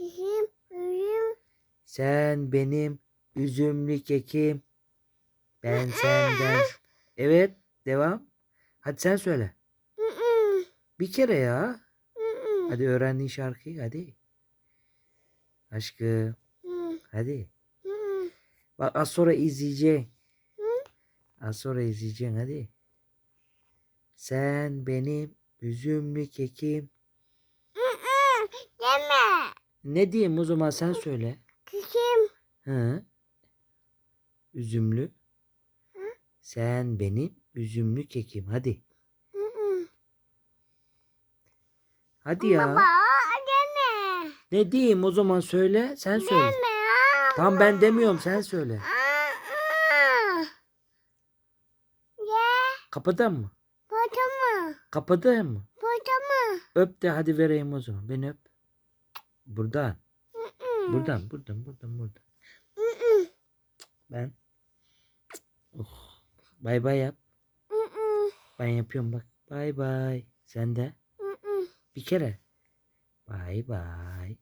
Kekim. Üzüm. Sen benim üzümlü kekim. Ben senden. Evet devam. Hadi sen söyle. Bir kere ya. Hadi öğrendiğin şarkıyı hadi. Aşkım hadi. Bak az sonra izleyeceksin. Az sonra izleyeceksin hadi. Sen benim üzümlü kekim. Deme. Ne diyeyim o zaman sen söyle. Kekim. Hı? Üzümlü. Sen benim üzümlü kekim. Hadi. Hı hı. Hadi ya. Baba deme. Ne diyeyim o zaman söyle. Sen söyle. Deme ya. Tamam ben demiyorum sen söyle. Kapıda mı? Burada mı? Burada mı? Öp de hadi vereyim o zaman. Beni öp. Buradan. Buradan. Buradan. Buradan. Buradan. Ben. Oh. Bay bay yap. Ben yapıyorum bak. Bay bay. Sen de. Bir kere. Bay bay.